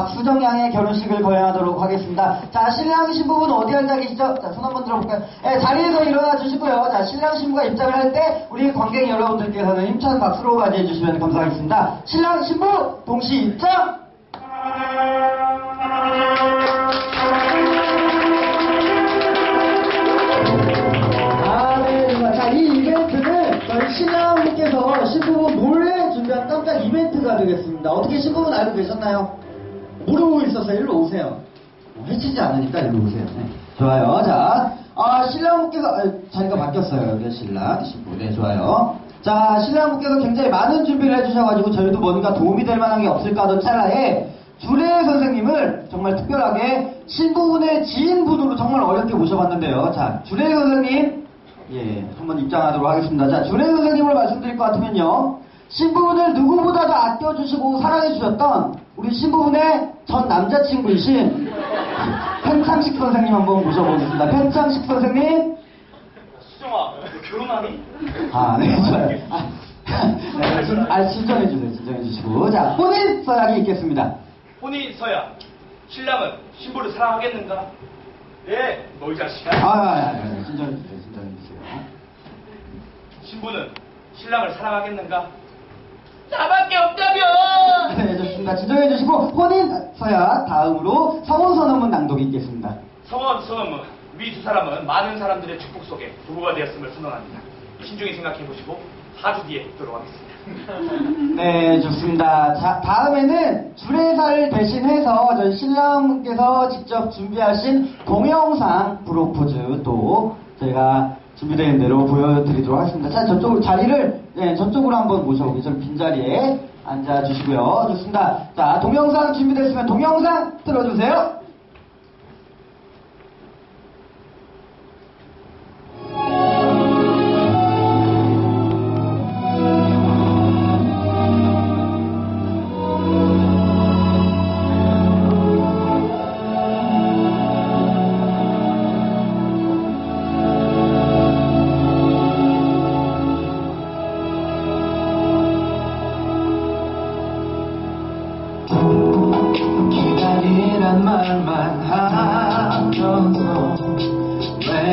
박수정 양의 결혼식을 거행하도록 하겠습니다. 자, 신랑 신부분 어디 앉아 계시죠? 자, 손 한번 들어볼까요? 네, 자리에서 일어나 주시고요. 자, 신랑 신부가 입장을 할 때 우리 관객 여러분들께서는 힘찬 박수로 맞이해 주시면 감사하겠습니다. 신랑 신부 동시 입장! 아, 네. 자, 이 이벤트는 저희 신랑분께서 신부분 몰래 준비한 깜짝 이벤트가 되겠습니다. 어떻게 신부분 알고 계셨나요? 있었어요. 일로 오세요. 어, 해치지 않으니까 일로 오세요. 네. 좋아요. 자, 아, 신랑분께서, 아, 자리가 바뀌었어요. 여기 신랑, 신부. 네, 좋아요. 자, 신랑분께서 굉장히 많은 준비를 해주셔가지고 저희도 뭔가 도움이 될 만한 게 없을까 하던 찰나에 주례 선생님을 정말 특별하게 신부분의 지인분으로 정말 어렵게 모셔봤는데요. 자, 주례 선생님, 예, 한번 입장하도록 하겠습니다. 자, 주례 선생님을 말씀드릴 것 같으면요. 신부분을 누구보다도 아껴주시고 사랑해주셨던 우리 신부분의 전 남자친구이신 편창식 선생님 한번 모셔보겠습니다. 편창식 선생님. 수정아, 너 결혼하니? 아, 네, 좋아요. 아, 네, 진- 아, 진정해주세요. 진정해주시고. 자, 본인 서약이 있겠습니다. 혼인 서야. 신랑은 신부를 사랑하겠는가? 예, 너희 자식아. 아, 아, 아, 아, 진정해주세요. 진정해주세요. 신부는 신랑을 사랑하겠는가? 나밖에 없다며! 네, 좋습니다. 진정해주시고, 혼인 서약 다음으로 성혼 선언문 낭독이 있겠습니다. 성원, 성원문, 우리 두 사람은 많은 사람들의 축복 속에 부부가 되었음을 선언합니다. 신중히 생각해보시고 4주 뒤에 뵙도록 하겠습니다. 네, 좋습니다. 자, 다음에는 주례사를 대신해서 저희 신랑분께서 직접 준비하신 동영상 프로포즈 또 저희가 준비된 대로 보여드리도록 하겠습니다. 자, 저쪽 자리를 네, 저쪽으로 한번 모셔보겠습니다. 빈 자리에 앉아주시고요. 좋습니다. 자, 동영상 준비됐으면 동영상 틀어주세요.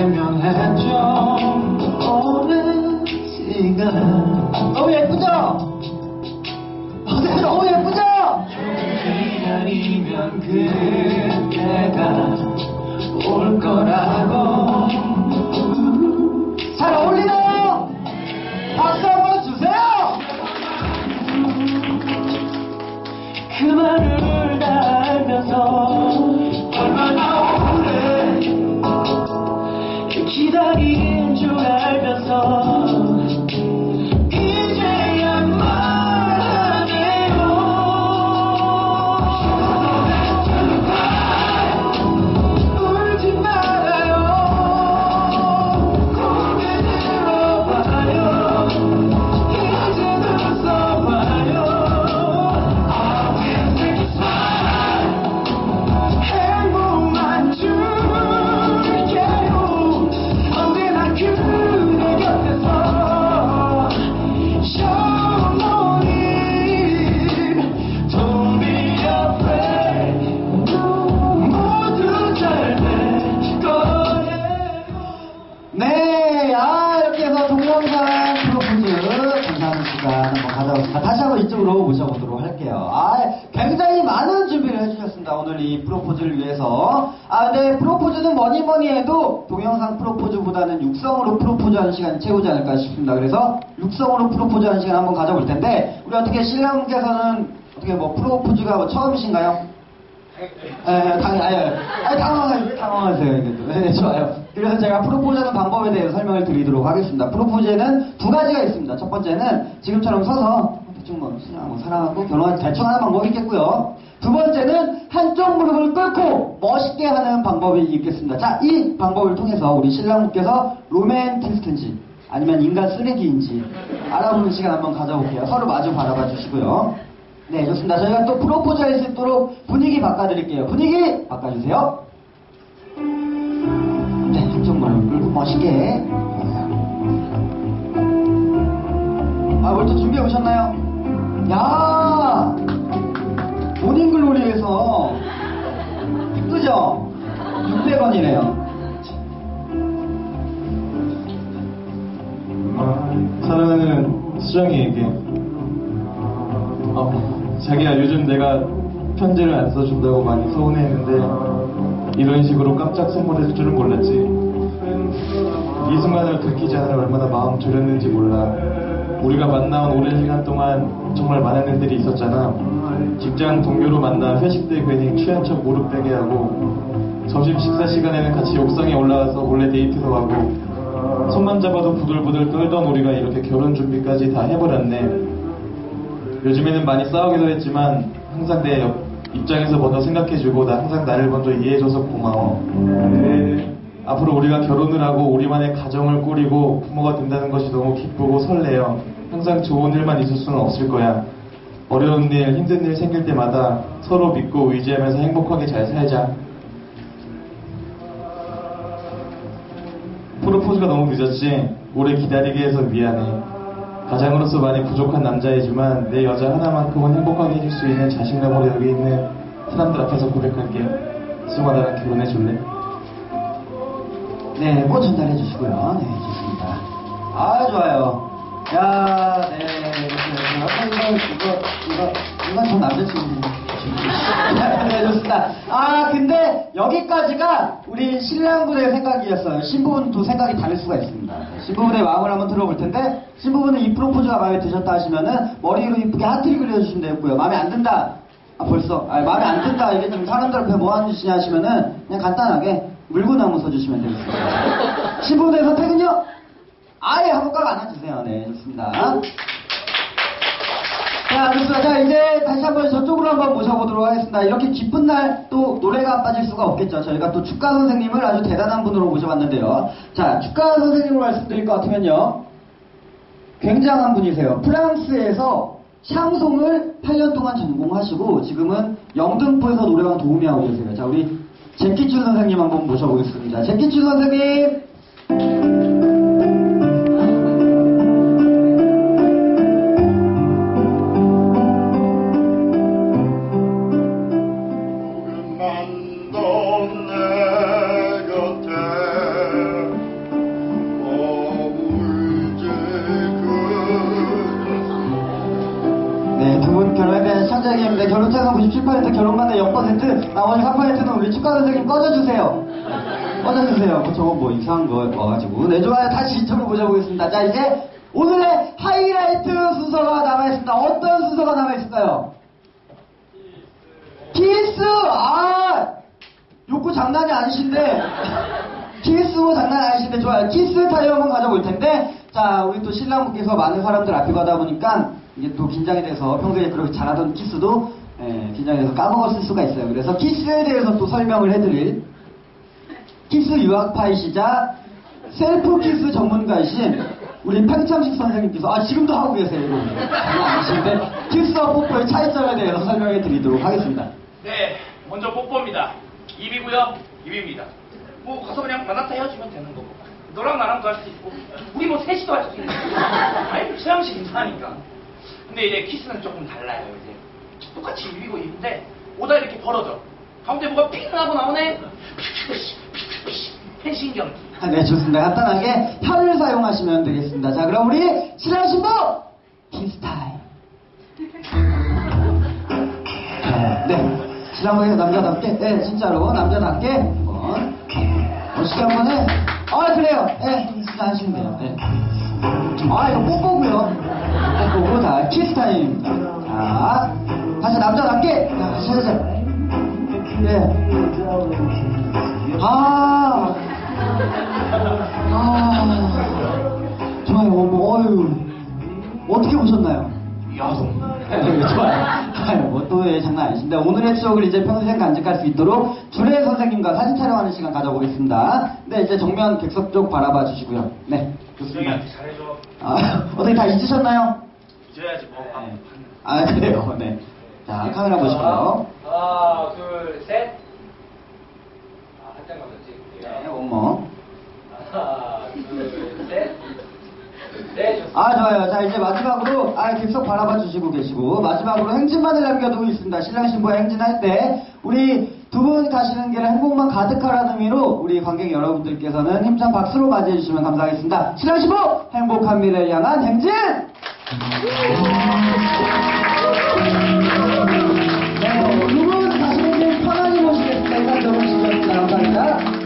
외면했죠 오랜 시간 너무 예쁘죠? 네, 너무 예쁘죠? 기다리면 그때가 올 거라 다. 다시 한번 이쪽으로 모셔보도록 할게요. 아, 굉장히 많은 준비를 해주셨습니다. 오늘 이 프로포즈를 위해서. 아, 근데 프로포즈는 뭐니 뭐니 해도 동영상 프로포즈보다는 육성으로 프로포즈하는 시간이 최고지 않을까 싶습니다. 그래서 육성으로 프로포즈하는 시간 한번 가져볼 텐데, 우리 어떻게 신랑분께서는 어떻게 뭐 프로포즈가 뭐 처음이신가요? 예, 당연, 아니, 아니, 당황하, 당황하세요, 또. 네, 좋아요. 그래서 제가 프로포즈하는 방법에 대해서 설명을 드리도록 하겠습니다. 프로포즈에는 두 가지가 있습니다. 첫 번째는 지금처럼 서서 대충 뭐, 그냥 뭐 사랑하고 결혼한 대충 하는 방법이 있겠고요. 두 번째는 한쪽 무릎을 꿇고 멋있게 하는 방법이 있겠습니다. 자, 이 방법을 통해서 우리 신랑분께서 로맨티스트인지 아니면 인간 쓰레기인지 알아보는 시간 한번 가져볼게요. 서로 마주 바라봐 주시고요. 네, 좋습니다. 저희가 또 프로포즈 할 수 있도록 분위기 바꿔드릴게요. 분위기 바꿔주세요. 네, 한쪽 무릎 꿇고 멋있게. 아, 또 준비해 오셨나요? 야! 모닝글로리에서 그죠? 600원이래요. 사랑하는 수정이에게 어, 자기야 요즘 내가 편지를 안 써준다고 많이 서운해했는데 이런 식으로 깜짝 선물해줄 줄은 몰랐지 이 순간을 듣기 전에 얼마나 마음 졸였는지 몰라 우리가 만나온 오랜 시간 동안 정말 많은 일들이 있었잖아 직장 동료로 만나 회식 때 괜히 취한 척 무릎 베게 하고 점심 식사 시간에는 같이 옥상에 올라가서 몰래 데이트도 하고 손만 잡아도 부들부들 떨던 우리가 이렇게 결혼 준비까지 다 해버렸네. 요즘에는 많이 싸우기도 했지만 항상 내 옆- 입장에서 먼저 생각해주고 나 항상 나를 먼저 이해해줘서 고마워. 앞으로 우리가 결혼을 하고 우리만의 가정을 꾸리고 부모가 된다는 것이 너무 기쁘고 설레요. 항상 좋은 일만 있을 수는 없을 거야. 어려운 일, 힘든 일 생길 때마다 서로 믿고 의지하면서 행복하게 잘 살자. 프로포즈가 너무 늦었지. 오래 기다리게 해서 미안해. 가장으로서 많이 부족한 남자이지만 내 여자 하나만큼은 행복하게 해줄 수 있는 자신감으로 여기 있는 사람들 앞에서 고백할게. 수영아 나랑 결혼해 줄래? 네, 뭐 전달해 주시고요. 네, 좋습니다. 아, 좋아요. 야, 네, 이렇게, 아까 이거, 이거, 이건 전 남자친구. 네, 좋습니다. 아, 근데 여기까지가 우리 신랑분의 생각이었어요. 신부분도 생각이 다를 수가 있습니다. 네, 신부분의 마음을 한번 들어볼 텐데, 신부분은 이 프로포즈가 마음에 드셨다 하시면은, 머리로 이쁘게 하트를 그려주시면 되고요. 마음에 안 든다. 아, 벌써. 아, 마음에 안 든다. 이게 좀 사람들 앞에 뭐 하는 짓이냐 하시면은, 그냥 간단하게 물구나무 써주시면 되겠습니다. 신부분의 선택은요? 아예 한번 꽉 안아주세요. 네, 좋습니다. 자, 좋습니다. 자, 이제 다시 한번 저쪽으로 한번 모셔보도록 하겠습니다. 이렇게 기쁜 날 또 노래가 빠질 수가 없겠죠. 저희가 또 축가 선생님을 아주 대단한 분으로 모셔봤는데요. 자, 축가 선생님으로 말씀드릴 것 같으면요. 굉장한 분이세요. 프랑스에서 샹송을 8년 동안 전공하시고 지금은 영등포에서 노래방 도우미 하고 계세요. 자, 우리 제키추 선생님 한번 모셔보겠습니다. 제키추 선생님! 나머지 4%는 우리 축가 선생님 꺼져주세요. 꺼져주세요. 뭐 저거 뭐 이상한 거 와가지고. 네, 좋아요. 다시 이쪽으로 모셔보겠습니다. 자, 이제 오늘의 하이라이트 순서가 남아있습니다. 어떤 순서가 남아있을까요? 키스! 아! 욕구 장난이 아니신데. 키스고 장난 아니신데 좋아요. 키스 타임 한번 가져볼 텐데, 자, 우리 또 신랑분께서 많은 사람들 앞에 가다 보니까 이게 또 긴장이 돼서 평소에 그렇게 잘하던 키스도 예, 긴장이 돼서 까먹었을 수가 있어요. 그래서 키스에 대해서 또 설명을 해드릴 키스 유학파이시자 셀프 키스 전문가이신 우리 팽창식 선생님께서 아 지금도 하고 계세요 아니신데 키스와 뽀뽀의 차이점에 대해서 설명해 드리도록 하겠습니다. 네, 먼저 뽀뽀입니다. 입이고요, 입입니다. 뭐 가서 그냥 만났다 헤어지면 되는 거고. 너랑 나랑도 할 수 있고, 우리 뭐 셋이도 할 수 있는 거고. 아니, 서양식 인사하니까. 근데 이제 키스는 조금 달라요. 똑같이 입이고 입인데, 오다 이렇게 벌어져. 가운데 뭐가 핑 하고 나오네? 펜신경기. 아, 네, 좋습니다. 간단하게 혀를 사용하시면 되겠습니다. 자, 그럼 우리 신부 키스 타임. 네, 신랑분이 남자답게, 네, 진짜로 남자답게 한번 멋있게 한번 해. 아, 그래요. 네, 진짜 하시면 돼요. 네. 아, 이거 뽀뽀고요. 뽀뽀고 다 키스 타임입니다. 자, 다시 남자답게. 자, 살살. 네. 아. 아, 좋아요. 뭐, 어유 어떻게 보셨나요? 야동. 네, 좋아요. 아유, 뭐또 예, 장난 아니신데 오늘의 추억을 이제 평생 간직할 수 있도록 주례 선생님과 사진 촬영하는 시간 가져보겠습니다. 네, 이제 정면 객석 쪽 바라봐 주시고요. 네, 좋습니다. 잘해줘. 아, 어떻게 다 잊으셨나요? 잊어야지 뭐. 아, 네. 아, 그래요. 네. 자, 카메라 보시고요. 하나, 둘, 셋. 아, 한 장만 더 찍을게요. 네, 원모. 하나, 둘, 셋. 네, 좋습니다. 아, 좋아요. 자, 이제 마지막으로, 아, 객석 바라봐 주시고 계시고, 마지막으로 행진만을 남겨두고 있습니다. 신랑 신부가 행진할 때, 우리 두 분 가시는 길에 행복만 가득하라는 의미로, 우리 관객 여러분들께서는 힘찬 박수로 맞이해 주시면 감사하겠습니다. 신랑 신부! 행복한 미래를 향한 행진! vai dar?